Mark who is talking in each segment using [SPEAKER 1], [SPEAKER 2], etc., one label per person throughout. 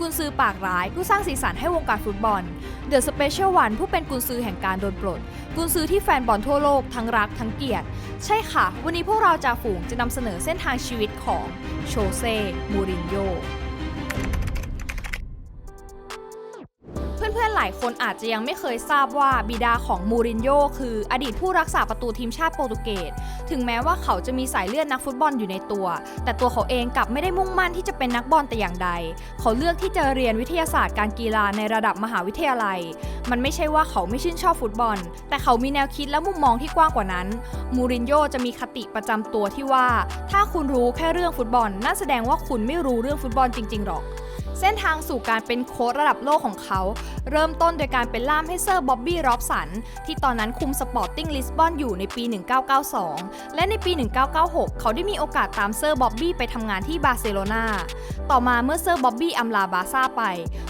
[SPEAKER 1] กุนซือปากร้ายผู้สร้างสีสันให้วงการฟุตบอล เดอะสเปเชียลวันผู้เป็นกุนซือแห่งการโดนปลด กุนซือที่แฟนบอลทั่วโลกทั้งรักทั้งเกลียด ใช่ค่ะ วันนี้พวกเราจ่าฝูงจะนำเสนอเส้นทางชีวิตของโชเซ่ มูรินโญ่ หลายคนอาจจะยังไม่เคยทราบว่าบิดาของมูรินโญ่คืออดีตผู้รักษาประตูทีมชาติโปรตุเกส ถึงแม้ว่าเขาจะมีสายเลือดนักฟุตบอลอยู่ในตัว แต่ตัวเขาเองกลับไม่ได้มุ่งมั่นที่จะเป็นนักบอลแต่อย่างใด เขาเลือกที่จะเรียนวิทยาศาสตร์การกีฬาในระดับมหาวิทยาลัย มันไม่ใช่ว่าเขาไม่ชื่นชอบฟุตบอล แต่เขามีแนวคิดและมุมมองที่กว้างกว่านั้น มูรินโญ่จะมีคติประจำตัวที่ว่า ถ้าคุณรู้แค่เรื่องฟุตบอลนั่นแสดงว่าคุณไม่รู้เรื่องฟุตบอลจริงๆหรอก เส้นทางสู่การเป็นโค้ชระดับโลกของเขา เริ่มต้นโดยการเป็นล่ามให้เซอร์บ๊อบบี้รอบสัน ที่ตอนนั้นคุมสปอร์ติ้งลิสบอนอยู่ในปี 1992 และในปี 1996 เขาได้มีโอกาสตามเซอร์บ๊อบบี้ไปทำงานที่บาร์เซโลนาต่อมาเมื่อเซอร์บ๊อบบี้อำลาบาร์ซ่าไป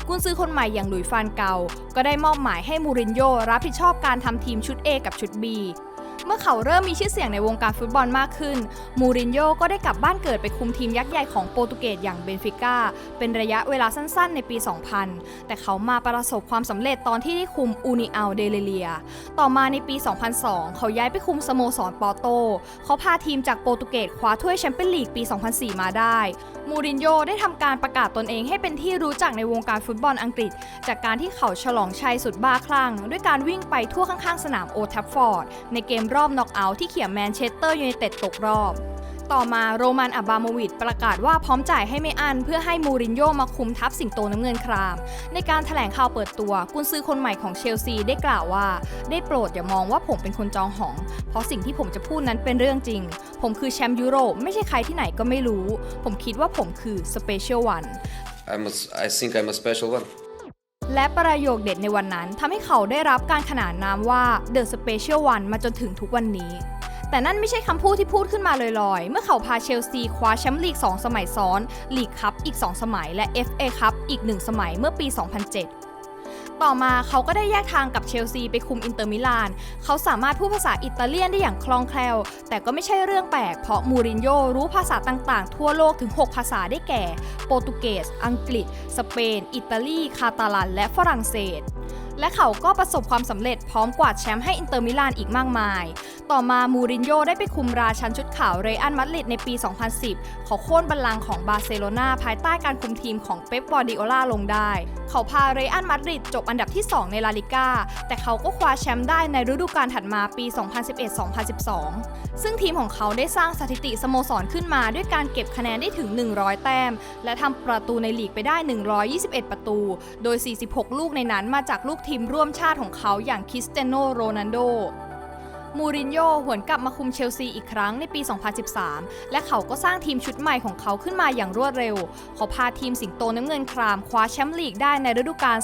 [SPEAKER 1] กุนซือคนใหม่อย่างหลุยฟานเกา ก็ได้มอบหมายให้มูรินโญ่รับผิดชอบการทำทีมชุด A กับชุด B เมื่อเขาเริ่มมีชื่อเสียงในวงการฟุตบอลมากขึ้น มูรินโญ่ก็ได้กลับบ้านเกิดไปคุมทีมยักษ์ใหญ่ของโปรตุเกสอย่างเบนฟิก้า เป็นระยะเวลาสั้นๆ ในปี 2000 แต่เขามาประสบความสำเร็จตอนที่ได้คุมอูนิอัลเดเลเลีย ต่อมาในปี 2002 เขาย้ายไปคุมสโมสรปอโต เขาพาทีมจากโปรตุเกสคว้าถ้วยแชมเปี้ยนลีกปี 2004 มาได้ มูรินโญ่ได้ทำการประกาศตนเองให้เป็นที่รู้จักในวงการฟุตบอลอังกฤษ จากการที่เขาฉลองชัยสุดบ้าคลั่งด้วยการวิ่งไปทั่วข้างๆ สนามโอทัฟฟอร์ดในเกมรอบน็อกเอาท์ที่เขี่ยแมนเชสเตอร์ยูไนเต็ดตกรอบ ต่อมาโรมันอับบาโมวิชประกาศว่าพร้อมจ่ายให้ไม่อั้นเพื่อให้มูรินโญ่มาคุมทัพสิงโตน้ำเงินคราม ในการแถลงข่าวเปิดตัวกุนซือคนใหม่ของเชลซีได้กล่าวว่า ได้โปรดอย่ามองว่าผมเป็นคนจองหอง เพราะสิ่งที่ผมจะพูดนั้นเป็นเรื่องจริง ผมคือแชมป์ยุโรปไม่ใช่ใครที่ไหนก็ไม่รู้ ผมคิดว่าผมคือสเปเชียลวัน
[SPEAKER 2] I'm a, I think I'm a special one.
[SPEAKER 1] และประโยคเด็ดในวันนั้นทำให้เขาได้รับการขนานนามว่า The Special One มาจนถึงทุกวันนี้ แต่นั่นไม่ใช่คำพูดที่พูดขึ้นมาลอยๆ เมื่อเขาพาเชลซีคว้าแชมป์ลีก 2 สมัยซ้อน ลีกคัพอีก 2 สมัย และ FA คัพอีก 1 สมัยเมื่อปี 2007 ต่อมาเขาก็ได้แยกทางกับเชลซีไปคุมอินเตอร์มิลาน เขาสามารถพูดภาษาอิตาเลียนได้อย่างคล่องแคล่ว แต่ก็ไม่ใช่เรื่องแปลก เพราะมูรินโญ่รู้ภาษาต่างๆ ทั่วโลกถึง 6 ภาษาได้แก่ โปรตุเกส อังกฤษ สเปน อิตาลี คาตาลัน และฝรั่งเศส และเขาก็ประสบความสำเร็จพร้อมกวาดแชมป์ให้อินเตอร์มิลานอีกมากมาย ต่อมามูรินโญ่ได้ไปคุมราชันชุดขาวเรอัลมาดริดในปี 2010 เขาโค่นบัลลังก์ของบาร์เซโลนาภายใต้การคุมทีมของเป๊ปกวาร์ดิโอลาลงได้ เขาพาเรอัลมาดริดจบอันดับที่ 2 ในลาลิก้าแต่เขาก็คว้าแชมป์ได้ในฤดูกาลถัดมาปี 2011-2012 ซึ่งทีมของเขาได้สร้างสถิติสโมสรขึ้นมาด้วยการเก็บคะแนนได้ถึง 100 แต้ม และทำประตูในลีกไปได้ 121 ประตู โดย 46 ลูกในนั้นมาจากลูกทีมร่วมชาติของเขาอย่างคริสเตโนโรนัลโด มูรินโญ่หวนกลับมาคุมเชลซีอีกครั้งในปี 2013 และเขาก็สร้างทีมชุดใหม่ของเขาขึ้นมาอย่างรวดเร็ว เขาพาทีมสิงโตน้ำเงินครามคว้าแชมป์ลีกได้ในฤดูกาล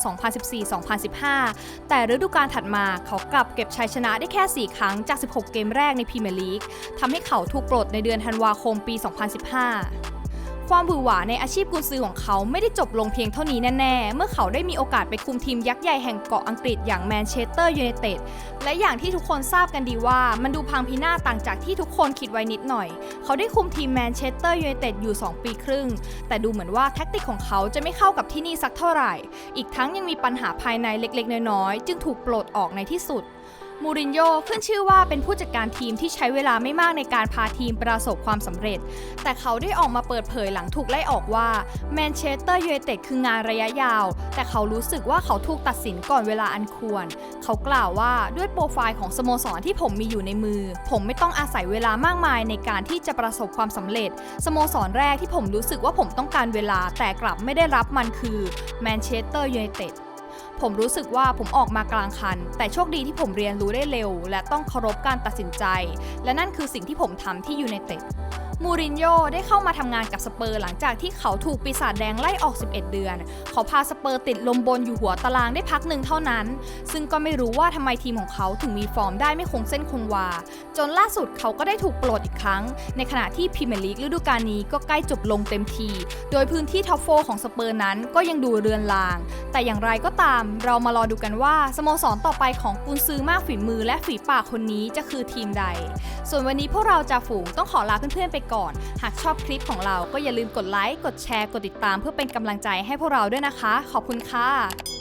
[SPEAKER 1] 2014-2015 แต่ฤดูกาลถัดมาเขากลับเก็บชัยชนะได้แค่ 4 ครั้งจาก 16 เกมแรกในพรีเมียร์ลีกทำให้เขาถูกปลดในเดือนธันวาคมปี 2015 ความหวือหวาในอาชีพกุนซือของเขาไม่ได้จบลงเพียงเท่านี้แน่ ๆ เมื่อเขาได้มีโอกาสไปคุมทีมยักษ์ใหญ่แห่งเกาะอังกฤษอย่างแมนเชสเตอร์ยูไนเต็ด และอย่างที่ทุกคนทราบกันดีว่า มันดูพังพินาศต่างจากที่ทุกคนคิดไว้นิดหน่อย เขาได้คุมทีมแมนเชสเตอร์ยูไนเต็ดอยู่ 2 ปีครึ่ง แต่ดูเหมือนว่าแท็กติกของเขาจะไม่เข้ากับที่นี่สักเท่าไหร่ อีกทั้งยังมีปัญหาภายในเล็กๆ น้อยๆ จึงถูกปลดออกในที่สุด มูรินโญ่ขึ้นชื่อว่าเป็นผู้จัดการทีมที่ใช้เวลาไม่มากในการพาทีมประสบความสำเร็จ แต่เขาได้ออกมาเปิดเผยหลังถูกไล่ออกว่าแมนเชสเตอร์ยูไนเต็ดคืองานระยะยาว แต่เขารู้สึกว่าเขาถูกตัดสินก่อนเวลาอันควร เขากล่าวว่าด้วยโปรไฟล์ของสโมสรที่ผมมีอยู่ในมือ ผมไม่ต้องอาศัยเวลามากมายในการที่จะประสบความสำเร็จ สโมสรแรกที่ผมรู้สึกว่าผมต้องการเวลาแต่กลับไม่ได้รับมันคือแมนเชสเตอร์ยูไนเต็ด ผมรู้สึกว่าผมออกมากลางคัน แต่โชคดีที่ผมเรียนรู้ได้เร็ว และต้องเคารพการตัดสินใจ และนั่นคือสิ่งที่ผมทำที่ยูไนเต็ด มูรินโญ่ได้เข้ามาทำงานกับสเปอร์หลังจากที่เขาถูกปีศาจแดงไล่ออก 11 เดือน เขาพาสเปอร์ติดลมบนอยู่หัวตารางได้พักหนึ่งเท่านั้น ซึ่งก็ไม่รู้ว่าทำไมทีมของเขาถึงมีฟอร์มได้ไม่คงเส้นคงวา จนล่าสุดเขาก็ได้ถูกปลดอีกครั้ง ในขณะที่พรีเมียร์ลีกฤดูกาลนี้ก็ใกล้จบลงเต็มที โดยพื้นที่ท็อปโฟของสเปอร์นั้นก็ยังดูเรือนราง แต่อย่างไรก็ตาม เรามารอดูกันว่าสโมสรต่อไปของกุนซือมากฝีมือและฝีปากคนนี้จะคือทีมใด ส่วนวันนี้พวกเราจ่าฝูงต้องขอลาเพื่อนๆไปก่อน หากชอบคลิปของเราก็อย่าลืมกดไลค์ กดแชร์ กดติดตาม เพื่อเป็นกำลังใจให้พวกเราด้วยนะคะ ขอบคุณค่ะ